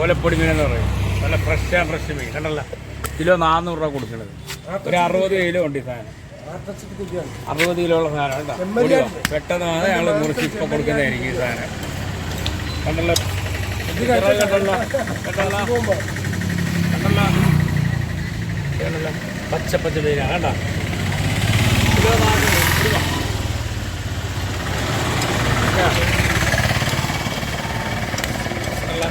ഓലപ്പൊടി മീനെന്ന് പറയും. നല്ല fresh and fresh മീൻ. കണ്ടല്ല? കിലോ നാനൂറ് രൂപ കൊടുക്കുന്നത് ഒരു അറുപത് കിലോ ഉണ്ട് ഈ സാധനം. അറുപത് കിലോ ഉള്ള സാധനം കേട്ടോ? പെട്ടെന്ന് വന്നാൽ ഞങ്ങൾ മുറിച്ച് ഇപ്പം കൊടുക്കുന്നതായിരിക്കും ഈ സാധനം. കണ്ടല്ലോ? കണ്ടല്ലോ. കണ്ടല്ലോ? കണ്ടല്ലോ? കണ്ടല്ലോ? പച്ച പച്ച മീനാണ് കണ്ട കിലോ നാനൂറ് കൊടുക്കാം കണ്ടല്ലോ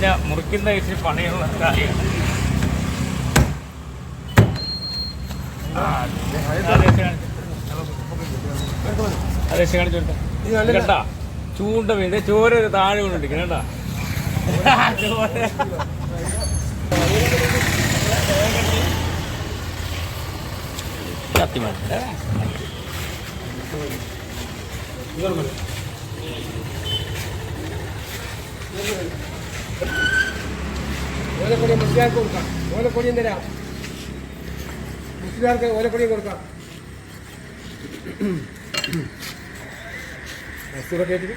ഇതിന്റെ മുറിക്കുന്ന ഇച്ചിരി പണിയുള്ള കാര്യമാണ് ആ, അത് വെച്ച് കാണിച്ച്. അത് കാണിച്ചു കേട്ടാ ചൂണ്ട വീട് ചോര താഴെ കൊണ്ടിരിക്കണം കേട്ടാ കത്തി മാറ്റേ ഓലക്കൊടി മുസ്ലിയാർക്ക് കൊടുക്കാം. ഓലക്കൊടിയും തരാം മുസ്ലിയാർക്ക് ഓലക്കൊടിയും കൊടുക്കാം. ബസ്സൊക്കെ കേട്ടിട്ട്.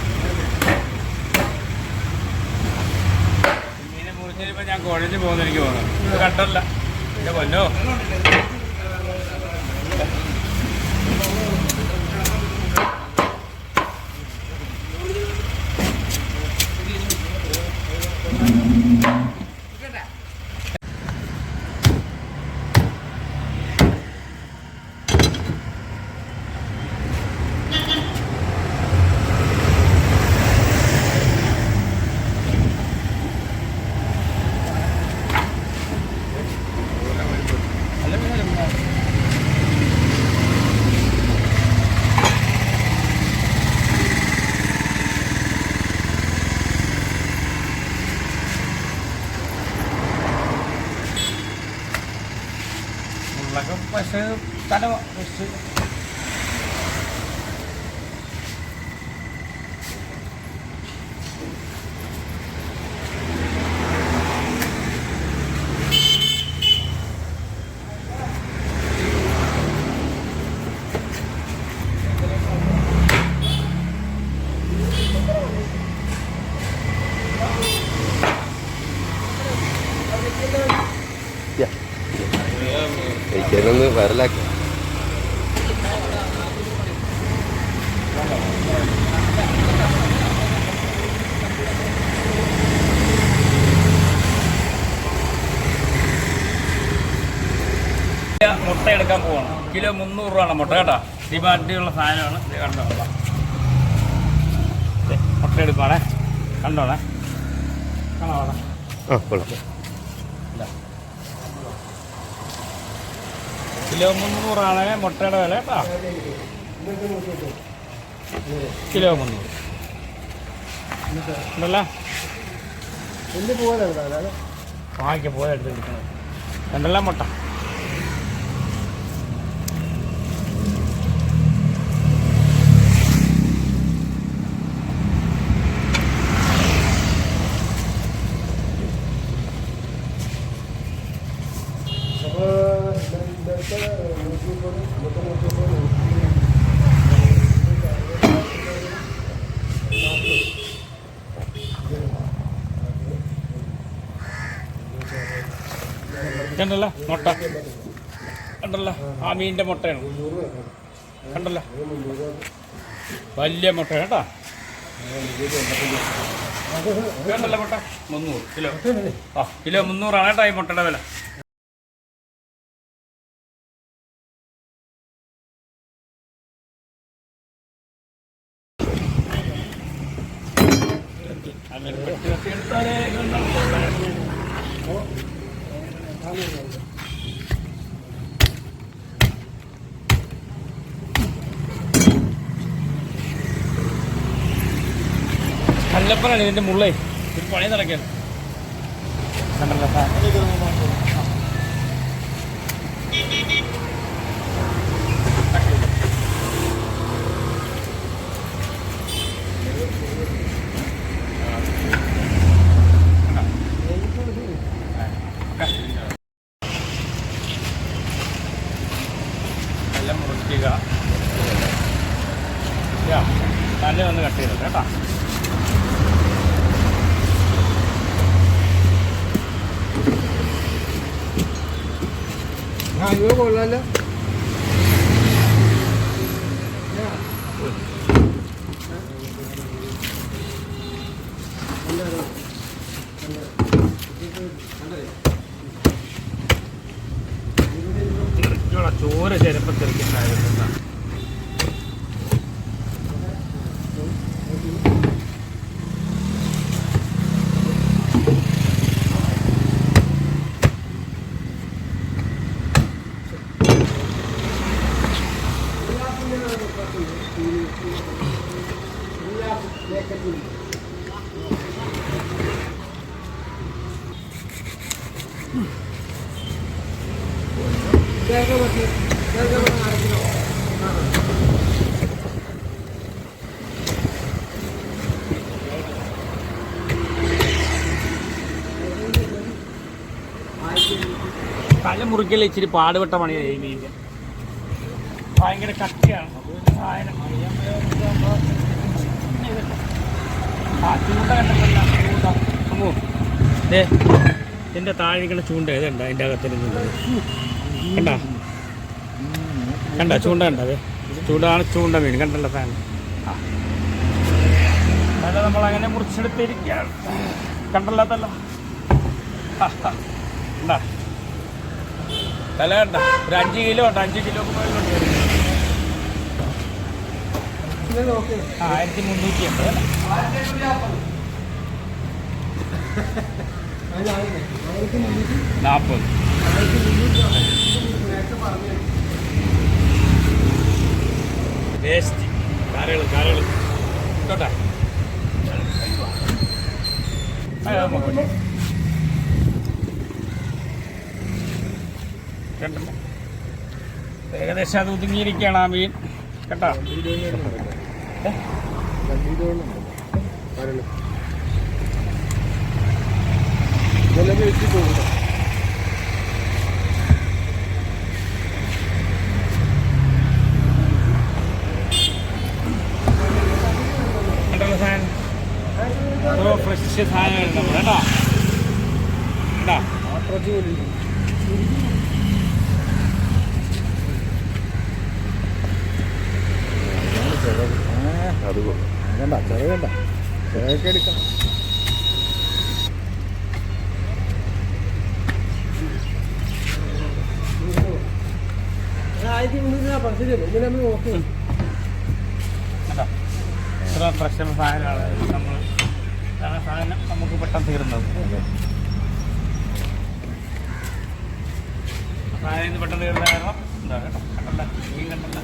മുറിച്ചപ്പോ ഞാൻ കോളേജിൽ പോകുന്നു എനിക്ക് തോന്നുന്നു. കണ്ടല്ല. എന്റെ പൊന്നോ 那个外甥咋 puasa. വരലാക്കി മുട്ട എടുക്കാൻ പോവാണ്. കിലോ മുന്നൂറ് രൂപയാണ് മുട്ട കേട്ടോ. ഡിമാൻഡുള്ള സാധനമാണ്. കണ്ടോ? മുട്ട എടുക്കുവാണേ. കണ്ടോണേ? കാണാവാണേ ആ കൊള്ളാം. കിലോ മുന്നൂറാണ് മുട്ടയുടെ വില കേട്ടോ. കിലോ മുന്നൂറ്. ഉണ്ടല്ലോ? വാങ്ങിക്ക പോയി എടുത്തിരിക്കുന്നത് രണ്ടെല്ലാം മുട്ട. കണ്ടല്ലോ? മുട്ട. കണ്ടല്ലോ? ആ മീനിന്റെ മുട്ടയാണ്. കണ്ടല്ലോ? വലിയ മുട്ട കേട്ടാ? കണ്ടല്ല മുട്ട? മുന്നൂറ്. കിലോ. ആ കിലോ മുന്നൂറാണ് കേട്ടോ ഈ മുട്ടയുടെ വില. അങ്ങനെ കല്ലപ്പനാണ് ഇതിന്റെ മുള്ളേ. ഒരു പണി നടക്കാൻ കണ്ടല്ലോ യാ, നല്ല ഒന്ന് കട്ട് ചെയ്തോ കേട്ടോ. ആ ഇവ ചോര ചിലപ്പോൾ തെറിക്കുന്നുണ്ടായിരുന്നു തല മുറിക്കൽ ഇച്ചിരി പാടുപെട്ട പണിയാണ് ഈ മീൻ. ഭയങ്കര കട്ടിയാണ്. എന്റെ താഴെ ഇങ്ങനെ ചൂണ്ട ഏതുണ്ട് അതിന്റെ അകത്തിരുന്നത് കണ്ട? കണ്ട? ചൂണ്ട കണ്ട അതെ ചൂടാണ് ചൂണ്ട മീൻ. കണ്ടല്ലോ ഫാൻ. ആ. തല നമ്മളങ്ങനെ മുറിച്ചെടുത്തിരിക്കുകയാണ്. കണ്ടല്ലാത്തല്ലോ. തല കണ്ടാ? ഒരു അഞ്ച് കിലോ ഉണ്ട്. അഞ്ച് കിലോ ആയിരത്തി മുന്നൂറ്റി എൺപത് അല്ലേ? നാൽപ്പത് ഏകദേശം അത് ഒതുങ്ങിയിരിക്കുകയാണ് ആ മീൻ. കേട്ടോ? ഇതെല്ലാം വെച്ച് പോകുന്നു കണ്ടല്ലോ സാധനം ഓ ഫ്രഷ് സാധനങ്ങൾ നമ്മൾ കേട്ടോ കേട്ടോ കുറച്ച് പോലും അത് വേണ്ട ചെറിയ വേണ്ട. ചെറിയൊക്കെ എടുക്കാം ഇത്ര പ്രശ്നം സാധനമാണ്. നമ്മൾ സാധനം നമുക്ക് പെട്ടെന്ന് തീർന്നത് സാധനം പെട്ടെന്ന് തീർന്ന കാരണം എന്താ കേട്ടോ. കണ്ടല്ല. മീൻ കണ്ടല്ല.